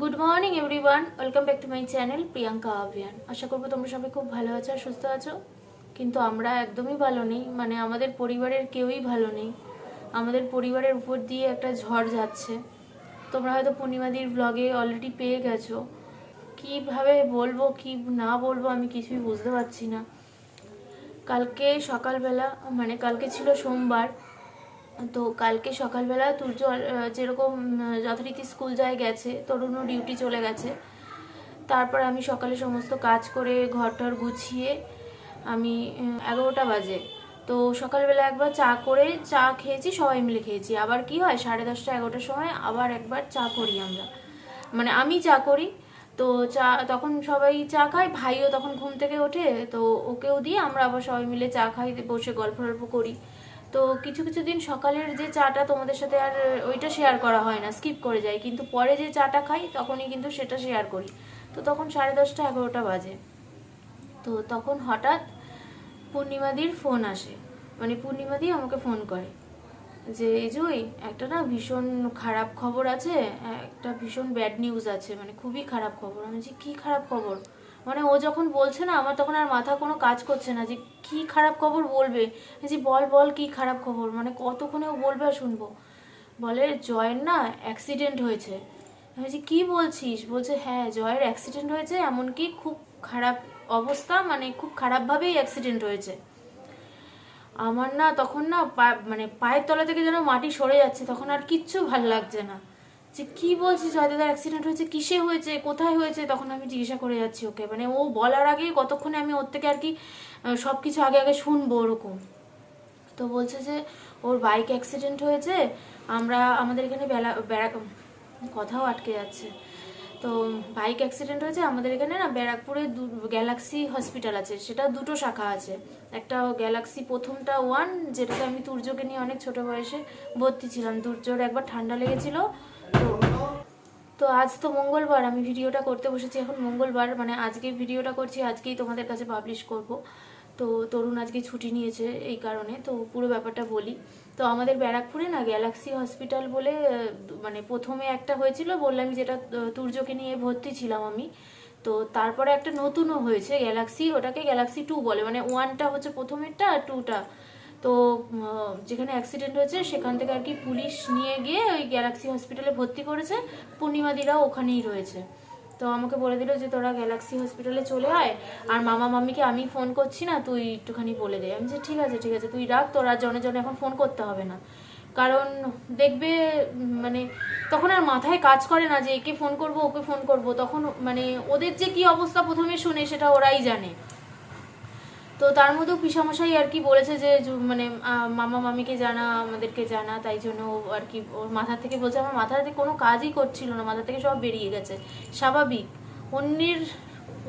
Good morning everyone welcome back to my channel Priyanka Abhiyan আশা করব তোমরা সবাই খুব ভালো আছো আর সুস্থ আছো। কিন্তু আমরা একদমই ভালো নেই। মানে আমাদের পরিবারের কেউই ভালো নেই। আমাদের পরিবারের উপর দিয়ে একটা ঝড় যাচ্ছে। তোমরা হয়তো পূর্ণিমাদির ব্লগে অলরেডি পেয়ে গেছো। কীভাবে বলব, কি না বলব আমি কিছুই বুঝতে পারছি না। কালকে সকালবেলা মানে কালকে ছিল সোমবার তো কালকে সকালবেলা তুর্য যেরকম যথারীতি স্কুল যায় গেছে, তরুণও ডিউটি চলে গেছে। তারপর আমি সকালে সমস্ত কাজ করে ঘর টর গুছিয়ে আমি এগারোটা বাজে। তো সকালবেলা একবার চা করে, চা খেয়েছি, সবাই মিলে খেয়েছি। আবার কি হয়, সাড়ে দশটা, এগারোটার সময় আবার একবার চা করি আমরা। মানে আমি চা করি, তো চা, তখন সবাই চা খায়, ভাইও তখন ঘুম থেকে ওঠে, তো ওকেও দিয়ে আমরা আবার সবাই মিলে চা খাই, বসে গল্প টল্প করি। তো কিছু কিছু দিন সকালের যে চাটা তোমাদের সাথে আর ওইটা শেয়ার করা হয় না স্কিপ করে যায় কিন্তু পরে যে চাটা খাই, তখনই কিন্তু সেটা শেয়ার করি। তো তখন সাড়ে দশটা, এগারোটা বাজে। তো তখন হঠাৎ পূর্ণিমাদির ফোন আসে। মানে পূর্ণিমাদি আমাকে ফোন করে যে যে একটা না ভীষণ খারাপ খবর আছে, একটা ভীষণ ব্যাড নিউজ আছে। মানে খুবই খারাপ খবর। আমি যে কী খারাপ খবর? মানে ও যখন বলছে না, আমার তখন আর মাথা কোনো কাজ করছে না যে কি খারাপ খবর বলবে। যে বল বল কি খারাপ খবর মানে কতক্ষণে ও বলবে আর শুনব। বলে, জয়ের না অ্যাক্সিডেন্ট হয়েছে। আমি বলছি, কি বলছিস? বলছে হ্যাঁ জয়ের অ্যাক্সিডেন্ট হয়েছে, এমনকি খুব খারাপ অবস্থা মানে খুব খারাপভাবেই অ্যাক্সিডেন্ট হয়েছে। আমার না তখন না মানে পায়ের তলা থেকে যেন মাটি সরে যাচ্ছে, তখন আর কিচ্ছু ভালো লাগছে না। যে কি বলছিস জয়দাদার অ্যাক্সিডেন্ট হয়েছে, কিসে হয়েছে, কোথায় হয়েছে? তখন আমি জিজ্ঞাসা করে যাচ্ছি ওকে। মানে ও বলার আগে কতক্ষণে আমি ওর থেকে আর কি সব কিছু আগে আগে শুনব ওরকম। তো বলছে যে, ওর বাইক অ্যাক্সিডেন্ট হয়েছে, আমরা আমাদের এখানে বেলা, বেড়া, কথাও আটকে যাচ্ছে। তো বাইক অ্যাক্সিডেন্ট হয়েছে, আমাদের এখানে না ব্যারাকপুরে দু গ্যালাক্সি হসপিটাল আছে। সেটা দুটো শাখা আছে। একটা গ্যালাক্সি প্রথমটা ওয়ান যেটাতে আমি তুর্যকে নিয়ে অনেক ছোট বয়সে ভর্তি ছিলাম। তুর্যর একবার ঠান্ডা লেগেছিল। তো আজ তো মঙ্গলবার, আমি ভিডিওটা করতে বসেছি, এখন মঙ্গলবার মানে আজকে ভিডিওটা করছি, আজকেই তোমাদের কাছে পাবলিশ করব। তো তরুণ আজকে ছুটি নিয়েছে এই কারণে, তো পুরো ব্যাপারটা বলি। তো আমাদের ব্যারাকপুরে না গ্যালাক্সি হসপিটাল বলে মানে প্রথমে একটা হয়েছিল, বললাম যেটা তুর্যকে নিয়ে ভর্তি ছিলাম আমি। তো তারপরে একটা নতুনও হয়েছে গ্যালাক্সি, ওটাকে গ্যালাক্সি টু বলে মানে ওয়ানটা হচ্ছে প্রথমেরটা আর টুটা। তো যেখানে অ্যাক্সিডেন্ট হয়েছে, সেখান থেকে আর কি পুলিশ নিয়ে গিয়ে ওই গ্যালাক্সি হসপিটালে ভর্তি করেছে। পূর্ণিমাদিরাও ওখানেই রয়েছে। তো আমাকে বলে দিল যে, তোরা গ্যালাক্সি হসপিটালে চলে আয়। আর মামা মামিকে আমি ফোন করছি না, তুই একটুখানি বলে দে। আমি যে ঠিক আছে ঠিক আছে, তুই রাখ। তোরা জনে জনে এখন ফোন করতে হবে না। কারণ দেখবে মানে তখন আর মাথায় কাজ করে না যে, একে ফোন করব, ওকে ফোন করব। তখন মানে ওদের যে কি অবস্থা প্রথমে শুনে, সেটা ওরাই জানে। তো তার মধ্যেও পিসামশাই আর কি বলেছে যে মানে মামা মামিকে জানা, আমাদেরকে জানা, তাই জন্য আর কি ওর মাথা থেকে বলছে। আমার মাথা থেকে কোনো কাজই করছিল না মাথা থেকে সব বেরিয়ে গেছে। স্বাভাবিক। অন্যের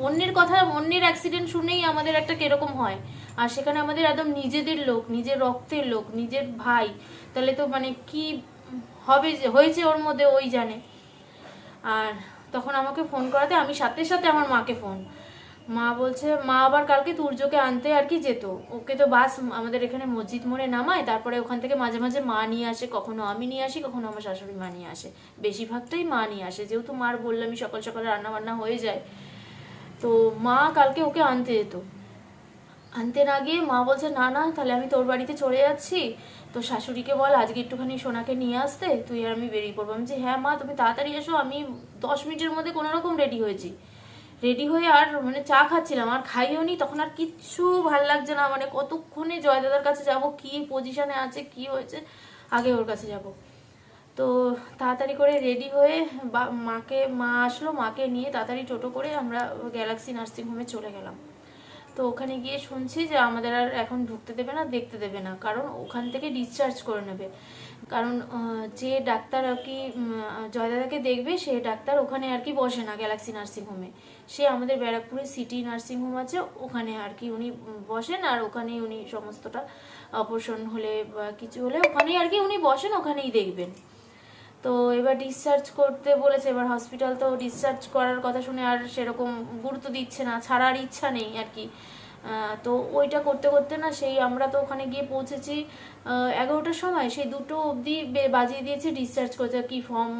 অন্যের কথা, অন্যের অ্যাক্সিডেন্ট শুনেই আমাদের একটা কীরকম হয়। আর সেখানে আমাদের একদম নিজেদের লোক, নিজের রক্তের লোক, নিজের ভাই। তাহলে তো মানে কি হবে যে, হয়েছে ওর মধ্যে, ওই জানে। আর তখন আমাকে ফোন করাতে আমি সাথে সাথে আমার মাকে ফোন মা বলছে, মা আবার কালকে তুর্যকে আনতে আর কি যেত? ওকে তো বাস আমাদের এখানে মসজিদ মোড়ে নামায়, তারপরে ওখান থেকে মাঝে মাঝে মা নিয়ে আসে, কখনো আমি নিয়ে আসি, কখনো আমার শাশুড়ি মা নিয়ে আসে। বেশিরভাগটাই মা নিয়ে আসে, যেহেতু মার বললামই সকাল সকালে রান্না বান্না হয়ে যায়। তো মা কালকে ওকে আনতে যেত। আনতে না গিয়ে মা বলছে, না না, তাহলে আমি তোর বাড়িতে চলে যাচ্ছি। তো শাশুড়িকে বল, আজকে একটুখানি সোনাকে নিয়ে আসতে, তুই আর আমি বেরিয়ে পড়ব। আমি যে হ্যাঁ মা, তুমি তাড়াতাড়ি এসো, আমি দশ মিনিটের মধ্যে কোনো রকম রেডি হয়েছি। রেডি হয়ে আর মানে চা খাচ্ছিলাম, আর খাইও নি, তখন আর কিচ্ছু ভালো লাগছে না মানে কতক্ষণে জয় দাদার কাছে যাব, কি পজিশনে আছে, কি হয়েছে, আগে ওর কাছে যাব। তো তাড়াতাড়ি করে রেডি হয়ে বা, মাকে, মা আসলো, মাকে নিয়ে তাড়াতাড়ি টোটো করে আমরা গ্যালাক্সি নার্সিং হোমে চলে গেলাম। তো ওখানে গিয়ে শুনছি যে আমাদের আর এখন ঢুকতে দেবে না, দেখতে দেবে না, কারণ ওখান থেকে ডিসচার্জ করে নেবে। কারণ যে ডাক্তার আর কি জয়দাদাকে দেখবে, সে ডাক্তার ওখানে আর কি বসে না গ্যালাক্সি নার্সিং হোমে সে আমাদের ব্যারাকপুরে সিটি নার্সিং হোম আছে, ওখানে আর কি উনি বসেন আর ওখানেই উনি সমস্তটা অপারেশন হলে বা কিছু হলে ওখানেই আর কি উনি বসেন, ওখানেই দেখবেন। তো এবার ডিসচার্জ করতে বলেছে, এবার হসপিটাল তো ডিসচার্জ করার কথা শুনে আর সেরকম গুরুত্ব দিচ্ছে না, ছাড়ার ইচ্ছা নেই আর কি। তো ওইটা করতে করতে না সেই আমরা তো ওখানে গিয়ে পৌঁছেছি এগারোটার সময়। সেই দুটো অবধি বাজিয়ে দিয়েছে ডিসচার্জ করতে। কি ফর্ম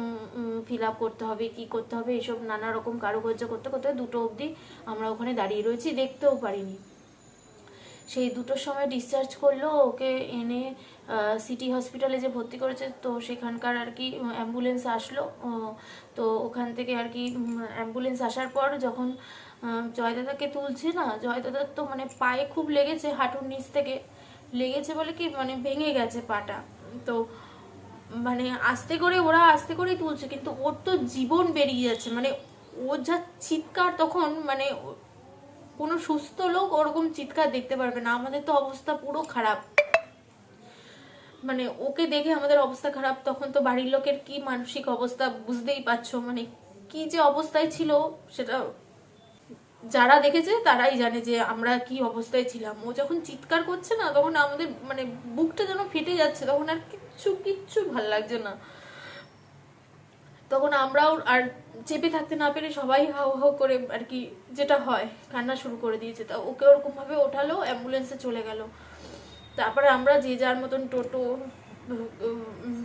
ফিল আপ করতে হবে, কি করতে হবে, এসব নানা রকম কারুকার্য করতে করতে দুটো অবধি আমরা ওখানে দাঁড়িয়ে রয়েছি, দেখতেও পারিনি। সেই দুটোর সময় ডিসচার্জ করল, ওকে এনে সিটি হসপিটালে যে ভর্তি করেছে, তো সেখানকার আর কি অ্যাম্বুলেন্স আসলো। তো ওখান থেকে আর কি অ্যাম্বুলেন্স আসার পর যখন জয়দাদাকে তুলছে না, জয়দাদার তো মানে পায়ে খুব লেগেছে, হাঁটুর নিচ থেকে। লেগেছে বলে কি মানে ভেঙে গেছে পাটা। তো মানে আস্তে করে ওরা আস্তে করেই তুলছে, কিন্তু ওর তো জীবন বেরিয়ে যাচ্ছে। মানে ওর যা চিৎকার তখন মানে ও- কোনো সুস্থ লোক ওরকম চিৎকার দেখতে পারবে না। আমাদের তো অবস্থা পুরো খারাপ। মানে ওকে দেখে আমাদের অবস্থা খারাপ, তখন তো বাড়ির লোকের কি মানসিক অবস্থা বুঝতেই পারছ? মানে কি যে অবস্থায় ছিল সেটা যারা দেখেছে তারাই জানে যে আমরা কি অবস্থায় ছিলাম। ও যখন চিৎকার করছে না, তখন আমাদের মানে বুকটা যেন ফেটে যাচ্ছে, তখন আর কিচ্ছু কিচ্ছু ভালো লাগছে না। তখন আমরাও আর চেপে থাকতে না পেরে সবাই হাউ হাউ করে আর কি যেটা হয়, কান্না শুরু করে দিয়েছে। তা ওকে ওরকম ভাবে ওঠালো, অ্যাম্বুলেন্সে চলে গেল। তারপরে আমরা যে যার মতন টোটো,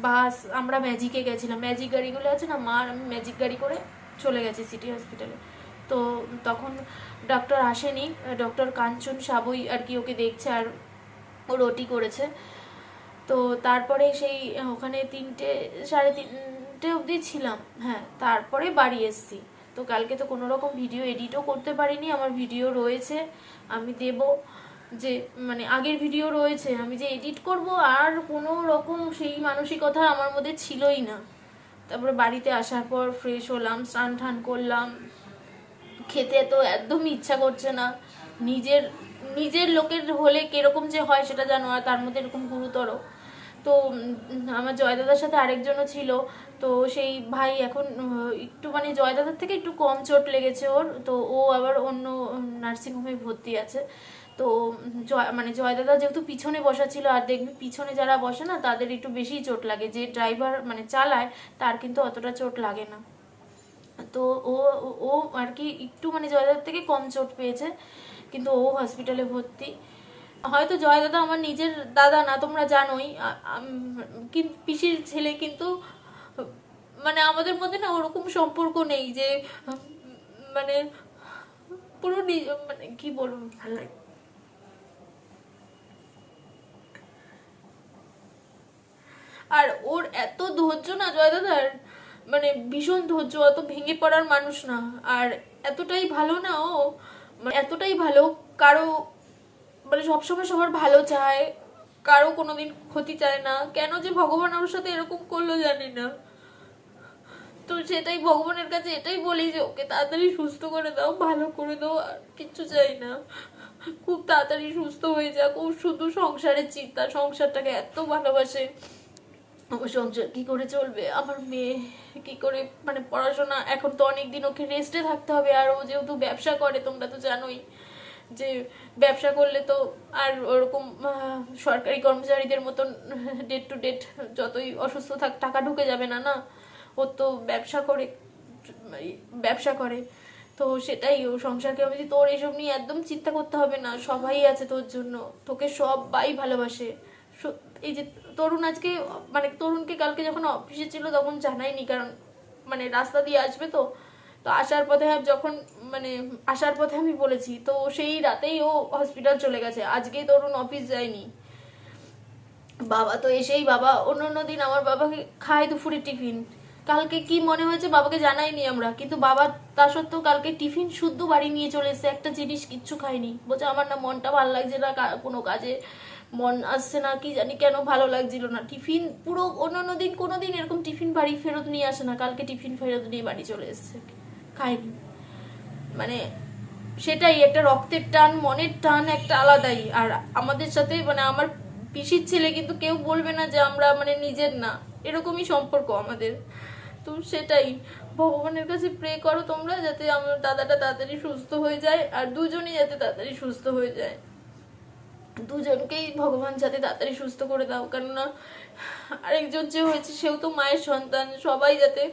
বাস, আমরা ম্যাজিকে গেছিলাম। ম্যাজিক গাড়িগুলো আছে না, মা ম্যাজিক গাড়ি করে চলে গেছি সিটি হসপিটালে। তো তখন ডক্টর আসেনি ডক্টর কাঞ্চন সাবই আর কি ওকে দেখছে আর ও রটি করেছে। তো তারপরে সেই ওখানে তিনটে, সাড়ে তিনটে অবধি ছিলাম হ্যাঁ তারপরে বাড়ি এসছি। তো কালকে তো কোনো রকম ভিডিও এডিটও করতে পারিনি, আমার ভিডিও রয়েছে, আমি দেব যে মানে আগের ভিডিও রয়েছে, আমি যে এডিট করব আর কোনো রকম সেই মানসিকতা আমার মধ্যে ছিলই না। তারপরে বাড়িতে আসার পর ফ্রেশ হলাম, স্নান টান করলাম, খেতে তো একদমই ইচ্ছা করছে না। নিজের নিজের লোকের হলে কীরকম যে হয় সেটা জানো আর তার মধ্যে এরকম গুরুতর। তো আমার জয়দাদার সাথে আরেকজনও ছিল তো সেই ভাই এখন একটু মানে জয়দাদার থেকে একটু কম চোট লেগেছে ওর, তো ও আবার অন্য নার্সিংহোমে ভর্তি আছে। তো জয় মানে জয়দাদা যেহেতু পিছনে বসা ছিল, আর দেখবি পিছনে যারা বসে না, তাদের একটু বেশি চোট লাগে। যে ড্রাইভার মানে চালায়, তার কিন্তু অতটা চোট লাগে না। তো ও ও আর কি একটু মানে জয়দাদার থেকে কম চোট পেয়েছে, কিন্তু ও হসপিটালে ভর্তি। হয়তো জয়দাদা আমার নিজের দাদা না, তোমরা জানোই। কিন্তু পিসির ছেলে কিন্তু মানে আমাদের মধ্যে না ওরকম সম্পর্ক নেই যে মানে পুরো মানে কি বলব? ভালো লাগে আর ওর এত ধৈর্য না জয়দাদার মানে ভীষণ ধৈর্য, অত ভেঙে পড়ার মানুষ না। আর এতটাই ভালো না ও মানে এতটাই ভালো, কারও মানে সবসময় সবার ভালো চায়, কারও কোনোদিন ক্ষতি চায় না। কেন যে ভগবান ওর সাথে এরকম করল জানি না। তো সেটাই ভগবানের কাছে এটাই বলি যে ওকে তাড়াতাড়ি সুস্থ করে দাও, ভালো করে দাও, আর কিচ্ছু চাই না। খুব তাড়াতাড়ি সুস্থ হয়ে যাক। ও শুধু সংসারের চিন্তা, সংসারটাকে এত ভালোবাসে। আমার সংসার কি করে চলবে? আমার মেয়ে কি করে মানে পড়াশোনা, এখন তো অনেক দিন ওকে রেস্টে থাকতে হবে। আর ও যেহেতু ব্যবসা করে, তোমরা তো জানোই যে ব্যবসা করলে তো আর ওরকম সরকারি কর্মচারীদের মতন ডেট টু ডেট যতই অসুস্থ থাক, টাকা ঢুকে যাবে না না? ও তো ব্যবসা করে ব্যবসা করে। তো সেটাই, ও সংসারকে আমি তোর এসব নিয়ে একদম চিন্তা করতে হবে না, সবাই আছে তোর জন্য, তোকে সবাই ভালোবাসে। এই যে তরুণ আজকে মানে তরুণকে কালকে যখন অফিসে ছিল তখন জানাইনি, কারণ মানে রাস্তা দিয়ে আসবে তো। তো আসার পথে যখন মানে আসার পথে আমি বলেছি, তো সেই রাতেই ও হসপিটাল চলে গেছে। আজকেই তরুণ অফিস যায়নি। বাবা তো এসেই, বাবা অন্য অন্য দিন আমার বাবাকে খায় দুপুরে টিফিন। কালকে কি মনে হয়েছে বাবাকে জানাইনি আমরা, কিন্তু বাবা তা সত্ত্বেও কালকে টিফিন শুদ্ধ বাড়ি নিয়ে চলে এসেছে, একটা জিনিস কিচ্ছু খাইনি বলছে, আমার না মনটা ভালো লাগছে না কোনো কাজে মন আসছে না, কি জানি কেন ভালো লাগছিল না। টিফিন পুরো অন্য অন্য দিন, কোনো দিন এরকম টিফিন বাড়ি ফেরত নিয়ে আসে না, কালকে টিফিন ফেরত নিয়ে বাড়ি চলে এসেছে খাইনি মানে সেটাই, একটা রক্তের টান, মনের টান একটা আলাদাই। আর আমাদের সাথে মানে আমার পিসির ছেলে কিন্তু কেউ বলবে না যে আমরা মানে নিজের না, এরকমই সম্পর্ক আমাদের। তো সেটাই। ভগবানের কাছে প্রে করো তোমরা যাতে আমার দাদাটা তাড়াতাড়ি সুস্থ হয়ে যায় আর দুজনেই যাতে তাড়াতাড়ি সুস্থ হয়ে যায়। দুজনকেই ভগবান যাতে তাড়াতাড়ি সুস্থ করে দাও। কেননা আরেকজন যে হয়েছে সেও তো মায়ের সন্তান, সবাই যাতে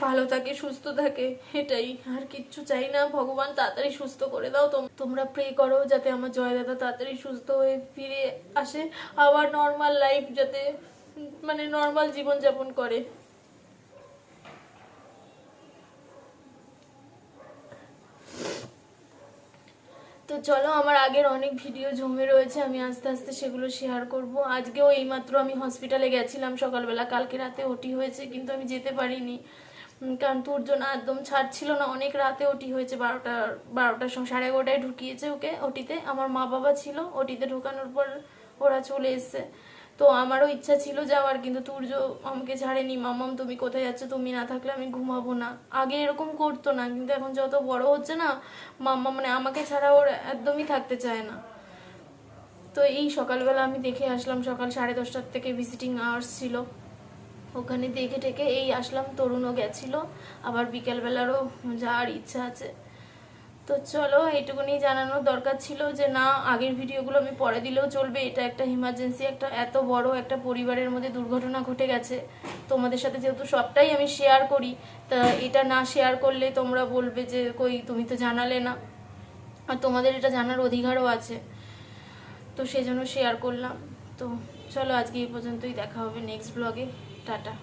ভালো থাকে, সুস্থ থাকে, এটাই। আর কিচ্ছু চাই না, ভগবান তাড়াতাড়ি সুস্থ করে দাও। তোম- তোমরা প্রে করো যাতে আমার জয় দাদা তাড়াতাড়ি সুস্থ হয়ে ফিরে আসে। আবার নর্মাল লাইফ যাতে মানে নর্মাল জীবনযাপন করে। তো চলো, আমার আগের অনেক ভিডিও জমে রয়েছে, আমি আস্তে আস্তে সেগুলো শেয়ার করব। আজকেও এইমাত্র আমি হসপিটালে গেছিলাম সকালবেলা, কালকে রাতে ওটি হয়েছে, কিন্তু আমি যেতে পারিনি। কারণ তোর জন্য একদম ছাড়ছিল না, অনেক রাতে ওটি হয়েছে, বারোটা, বারোটার সময়, সাড়ে এগারোটায় ঢুকিয়েছে ওকে ওটিতে আমার মা বাবা ছিল ওটিতে ঢুকানোর পর ওরা চলে এসছে। তো আমারও ইচ্ছা ছিল যাওয়ার, কিন্তু তুর্য আমাকে ছাড়েনি, মামাম, তুমি কোথায় যাচ্ছ? তুমি না থাকলে আমি ঘুমাবো না। আগে এরকম করতো না, কিন্তু এখন যত বড় হচ্ছে না, মাম্মা মানে আমাকে ছাড়া ওর একদমই থাকতে চায় না। তো এই সকালবেলা আমি দেখে আসলাম, সকাল সাড়ে দশটার থেকে ভিজিটিং আওয়ার্স ছিল। ওখানে দেখে টেকে এই আসলাম, তরুণও গেছিল, আবার বিকেলবেলারও যাওয়ার ইচ্ছা আছে। তো চলো, এইটুকুনি জানানোর দরকার ছিল যে, না, আগের ভিডিওগুলো আমি পরে দিলেও চলবে। এটা একটা ইমার্জেন্সি একটা এত বড় একটা পরিবারের মধ্যে দুর্ঘটনা ঘটে গেছে। তোমাদের সাথে যেহেতু সবটাই আমি শেয়ার করি, তা এটা না শেয়ার করলে তোমরা বলবে যে, কই, তুমি তো জানালে না। আর তোমাদের এটা জানার অধিকারও আছে। তো সেই জন্য শেয়ার করলাম। তো চলো, আজকে এই পর্যন্তই, দেখা হবে নেক্সট ব্লগে টাটা।